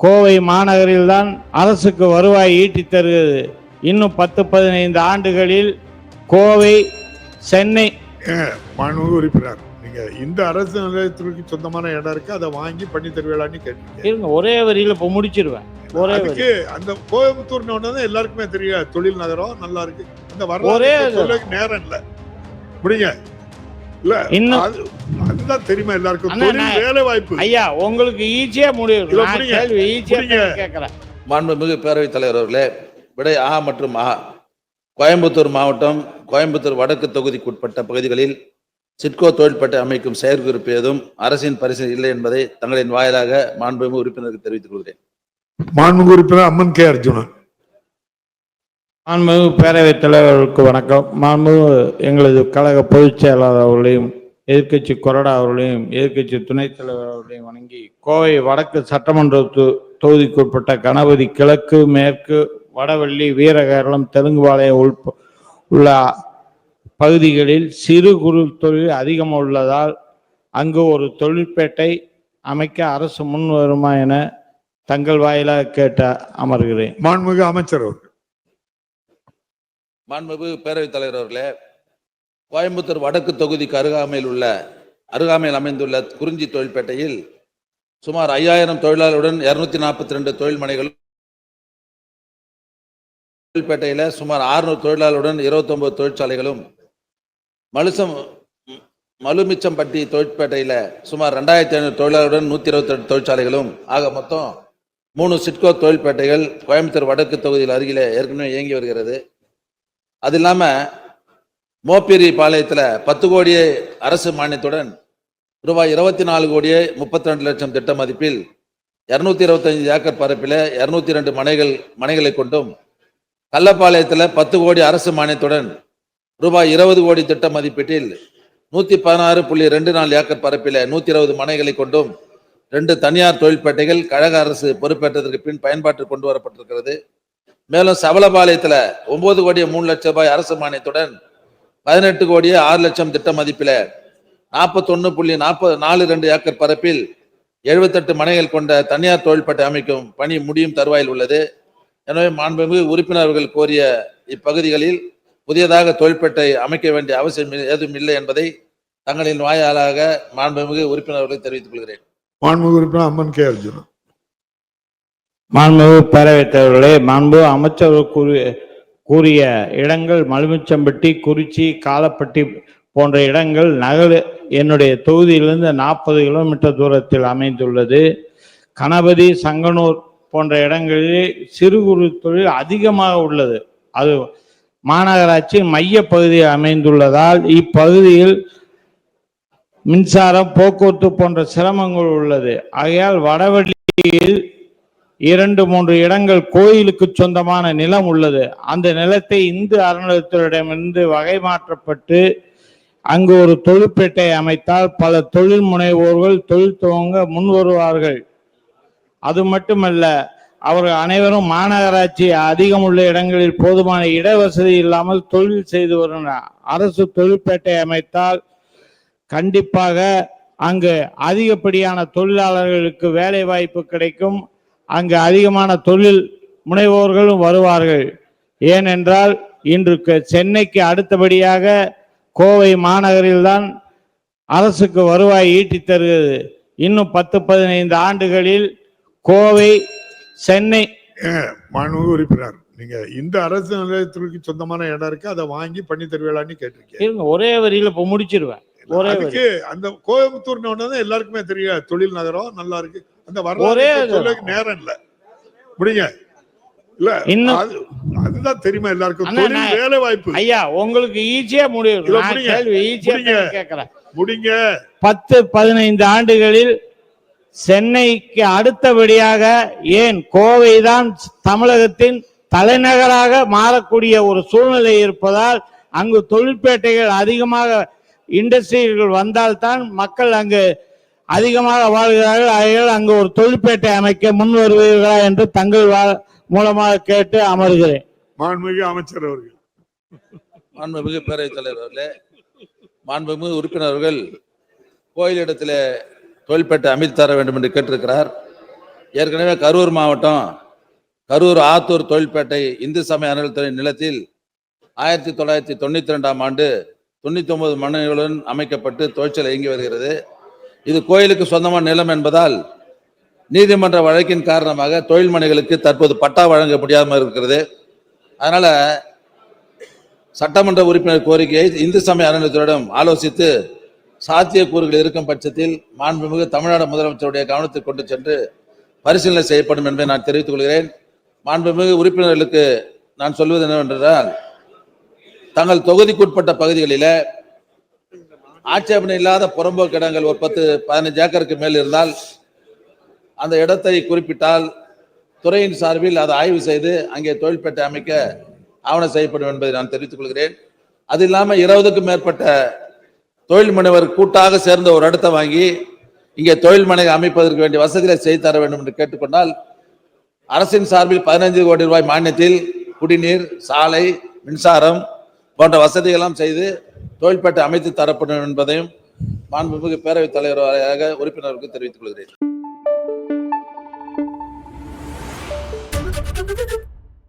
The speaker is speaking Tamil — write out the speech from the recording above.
கோவை மாநகரில்தான் அரசுக்கு வருவாய் ஈட்டித் தருகிறது. இன்னும் பத்து பதினைந்து ஆண்டுகளில் கோவை சென்னை மாண்புமிகு உறுப்பினர் நீங்க இந்த அரசு நிலையத்திற்கு சொந்தமான இடம் இருக்கு அதை வாங்கி பண்ணி தருவீங்களான்னு கேட்டீங்க. இருங்க ஒரே வரியில இப்போ முடிச்சிருவேன். ஒரே வரி. அதுக்கு அந்த கோயம்புத்தூர்னு தான் எல்லாருக்குமே தெரியும் தொழில் நகரம் நல்லா இருக்கு. அந்த ஒரே வரலாறு இது. சொல்ல நேரம் இல்ல. முடிங்க இல்ல அதுதான் தெரியுமா எல்லாருக்கும்? வேலை வாய்ப்பு ஐயா உங்களுக்கு ஈஸியா. கேள்வி ஈஸியா. கேட்கறேன். மாண்புமிகு பேரவைத் தலைவர் அவர்களே விடை ஆ மற்றும் ஆ. கோயம்புத்தூர் மாவட்டம் கோயம்புத்தூர் வடக்கு தொகுதிக்குட்பட்ட பகுதிகளில் சிட்கோ தொழில்பேட்டை அமைக்கும் செயற்குறிப்பு ஏதும் அரசின் பரிசீலனை இல்லை என்பதை தங்களின் வாயிலாக மாண்புமிகு உறுப்பினருக்கு தெரிவித்துக் கொள்கிறேன். மாண்புமிகு உறுப்பினர் அம்மன் கே. அர்ஜுனன். மாண்புமிகு பேரவைத் தலைவர்களுக்கு வணக்கம். மாண்புமிகு எங்களது கழக பொதுச் செயலாளர் அவர்களையும் எதிர்க்கட்சி கொறடா அவர்களையும் எதிர்க்கட்சி துணைத் தலைவர் அவர்களையும் வணங்கி கோவை வடக்கு சட்டமன்ற தொ- தொகுதிக்குட்பட்ட கணபதி கிழக்கு மேற்கு வடவள்ளி வீரகேரளம் தெலுங்குபாளையம் உள்ப உள்ள பகுதிகளில் சிறு குறு தொழில் அதிகம் உள்ளதால் அங்கு ஒரு தொழிற்பேட்டை அமைக்க அரசு முன் வருமா என தங்கள் வாயிலாக கேட்ட அமர்கிறேன். மாண்புமிகு அமைச்சர் அவர்கள். மாண்புமிகு பேரவைத் தலைவர் அவர்களே கோயம்புத்தூர் வடக்கு தொகுதிக்கு அருகாமையில் உள்ள அருகாமையில் அமைந்துள்ள குறிஞ்சி தொழில்பேட்டையில் சுமார் ஐயாயிரம் தொழிலாளருடன் இருநூத்தி நாற்பத்தி ரெண்டு தொழில் மனைகளும் சுமார் 600 தொழிலாளருடன் 29 தொழிற்சாலைகளும் மலுசம் மலுமிச்சம்பட்டி தொழிற்பேட்டையில் சுமார் ரெண்டாயிரத்தி ஐநூறு தொழிலாளருடன் நூற்றி இருபத்தி ரெண்டு தொழிற்சாலைகளும் ஆக மொத்தம் மூணு சிட்கோ தொழில்பேட்டைகள் கோயம்புத்தூர் வடக்கு தொகுதியில் அருகில் ஏற்கனவே இயங்கி வருகிறது. அது இல்லாமல் மோப்பேரி பாளையத்தில் பத்து கோடியே அரசு மானியத்துடன் ரூபாய் இருபத்தி நாலு கோடியே முப்பத்தி ரெண்டு லட்சம் திட்ட மதிப்பில் இரநூத்தி இருபத்தஞ்சு ஏக்கர் பரப்பில் இரநூத்தி ரெண்டு மனைகள் மனைகளை கொண்டும் கள்ளப்பாளையத்தில் பத்து கோடி அரசு மானியத்துடன் ரூபாய் இருபது கோடி திட்ட மதிப்பீட்டில் நூற்றி பதினாறு புள்ளி ரெண்டு நாலு ஏக்கர் பரப்பில் நூற்றி இருபது மனைகளை கொண்டும் ரெண்டு தனியார் தொழிற்பேட்டைகள் கழக அரசு பொறுப்பேற்றதற்கு பின் பயன்பாட்டில் கொண்டு வரப்பட்டிருக்கிறது. மேலும் சபலபாளையத்துல ஒன்பது கோடியே மூணு லட்சம் ரூபாய் அரசு மானியத்துடன் பதினெட்டு கோடியே ஆறு லட்சம் திட்ட மதிப்பில நாற்பத்தொன்னு புள்ளி நாற்பது நாலு ரெண்டு ஏக்கர் பரப்பில் எழுபத்தெட்டு மனைகள் கொண்ட தனியார் தொழில்பட்டை அமைக்கும் பணி முடியும் தருவாயில் உள்ளது. எனவே மாண்புமிகு உறுப்பினர்கள் கோரிய இப்பகுதிகளில் புதியதாக தொழிற்பேட்டை அமைக்க வேண்டிய அவசியம் ஏதும் இல்லை என்பதை தங்களின் வாயாளாக மாண்புமிகு உறுப்பினர்களை தெரிவித்துக் கொள்கிறேன். மாண்புமிகு உறுப்பினர் அம்மன் கே. அர்ஜுனா மாண்புமிகு பேரவைத் மாண்பு அமைச்சர்கள் கூறிய கூறிய இடங்கள் மலுமிச்சம்பட்டி குறிச்சி காலப்பட்டி போன்ற இடங்கள் நகர் என்னுடைய தொகுதியிலிருந்து நாற்பது கிலோமீட்டர் தூரத்தில் அமைந்துள்ளது. கணபதி சங்கனூர் போன்ற இடங்களில் சிறு குறு தொழில் அதிகமாக உள்ளது. அது மாநகராட்சி மைய பகுதியில் அமைந்துள்ளதால் இப்பகுதியில் மின்சாரம் போக்குவரத்து போன்ற சிரமங்கள் உள்ளது. ஆகையால் வடவள்ளியில் இரண்டு மூன்று இடங்கள் கோயிலுக்கு சொந்தமான நிலம் உள்ளது. அந்த நிலத்தை இந்து அறநிலையத்துறையிடமிருந்து வகை மாற்றப்பட்டு அங்கு ஒரு தொழிற்பேட்டை அமைத்தால் பல தொழில் முனைவோர்கள் தொழில் துவங்க முன் வருவார்கள். அது மட்டுமல்ல அவர்கள் அனைவரும் மாநகராட்சி அதிகம் உள்ள இடங்களில் போதுமான இடவசதி இல்லாமல் தொழில் செய்து வருகின்றனர். அரசு தொழிற்பேட்டை அமைத்தால் கண்டிப்பாக அங்கு அதிகப்படியான தொழிலாளர்களுக்கு வேலை வாய்ப்பு கிடைக்கும். அங்கு அதிகமான தொழில் முனைவோர்களும் வருவார்கள். ஏனென்றால் இன்று சென்னைக்கு அடுத்தபடியாக கோவை மாநகரில்தான் அரசுக்கு வருவாய் ஈட்டித் தருகிறது. இன்னும் பத்து பதினைந்து ஆண்டுகளில் கோவை சென்னை மாண்புமிகு உறுப்பினர் நீங்க இந்த அரசு நிலையத்திற்கு சொந்தமான இடம் இருக்கு அதை வாங்கி பண்ணி தருவீங்களான்னு கேட்டிருக்கீங்க. இருங்க ஒரே வரியில இப்ப முடிச்சிருவேன். ஒரே அந்த கோயம்புத்தூர்னு ஒண்ணு தான் எல்லாருக்குமே தெரியும் தொழில் நகரம் நல்லா இருக்கு. அந்த வரலாறு நேரம் இல்ல. முடிங்க இல்ல அதுதான் தெரியுமா எல்லாருக்கும்? வேலை வாய்ப்பு ஐயா உங்களுக்கு ஈஸியா நான் முடிங்க. கேள்வி ஈஸியா முடிங்க. கேட்கிறேன். முடிங்க. பத்து பதினைந்து ஆண்டுகளில் சென்னைக்கு அடுத்தபடியாக ஏன் கோவைதான் தமிழகத்தின் தலைநகராக மாறக்கூடிய ஒரு சூழ்நிலை இருப்பதால் அங்கு தொழிற்பேட்டைகள் அதிகமாக இண்டஸ்ட்ரிகள் வந்தால்தான் மக்கள் அங்கு அதிகமாக வாழ்கிறார்கள். ஆகையால் அங்கு ஒரு தொழிற்பேட்டை அமைக்க முன் வருவீர்களா என்று தங்கள் மூலமாக கேட்டு அமர்கிறேன். மாண்புமிகு அமைச்சர் அவர்கள். மாண்புமிகு பேரவைத் தலைவர் அவர்களே மாண்புமிகு உறுப்பினர்கள் கோயிலிடத்திலே தொழில்பேட்டை அமைத்து தர வேண்டும் என்று கேட்டிருக்கிறார். ஏற்கனவே கரூர் மாவட்டம் கரூர் ஆத்தூர் தொழில்பேட்டை இந்து சமய அறநிலைத்துறை நிலத்தில் ஆயிரத்தி தொள்ளாயிரத்தி தொண்ணூத்தி ரெண்டாம் ஆண்டு தொண்ணூத்தி ஒன்பது மனைகளுடன் அமைக்கப்பட்டு தொழிற்சாலை இயங்கி வருகிறது. இது கோயிலுக்கு சொந்தமான நிலம் என்பதால் நீதிமன்ற வழக்கின் காரணமாக தொழில் மனைகளுக்கு தற்போது பட்டா வழங்க முடியாமல் இருக்கிறது. அதனால சட்டமன்ற உறுப்பினர் கோரிக்கையை இந்து சமய அறநிலையத்துறையிடம் ஆலோசித்து சாத்தியக்கூறுகள் இருக்கும் பட்சத்தில் மாண்புமிகு தமிழ்நாடு முதலமைச்சருடைய கவனத்துக்கு கொண்டு சென்று பரிசீலனை செய்யப்படும் என்பதை நான் தெரிவித்துக் கொள்கிறேன். மாண்புமிகு உறுப்பினர்களுக்கு நான் சொல்வது என்னவென்றால் தங்கள் தொகுதிக்குட்பட்ட பகுதிகளில் ஆட்சேபனை இல்லாத புறம்போக்கு இடங்கள் ஒரு பத்து பதினஞ்சு ஏக்கருக்கு மேல் இருந்தால் அந்த இடத்தை குறிப்பிட்டால் துறையின் சார்பில் அதை ஆய்வு செய்து அங்கே தொழில்பேட்டை அமைக்க ஆவணம் செய்யப்படும் என்பதை நான் தெரிவித்துக் கொள்கிறேன். அது இல்லாமல் இருபதுக்கும் மேற்பட்ட தொழில் முனைவர் கூட்டாக சேர்ந்த ஒரு இடத்தை வாங்கி இங்கே தொழில் மனை அமைப்பதற்கு வேண்டிய வசதிகளை செய்து தர வேண்டும் என்று கேட்டுக்கொண்டால் அரசின் சார்பில் பதினைந்து கோடி ரூபாய் மானியத்தில் குடிநீர் சாலை மின்சாரம் போன்ற வசதிகளெல்லாம் செய்து தொழில்பேட்டை அமைத்து தரப்படும் என்பதையும் மாண்புமிகு பேரவைத் தலைவராக உறுப்பினருக்கு தெரிவித்துக் கொள்கிறேன்.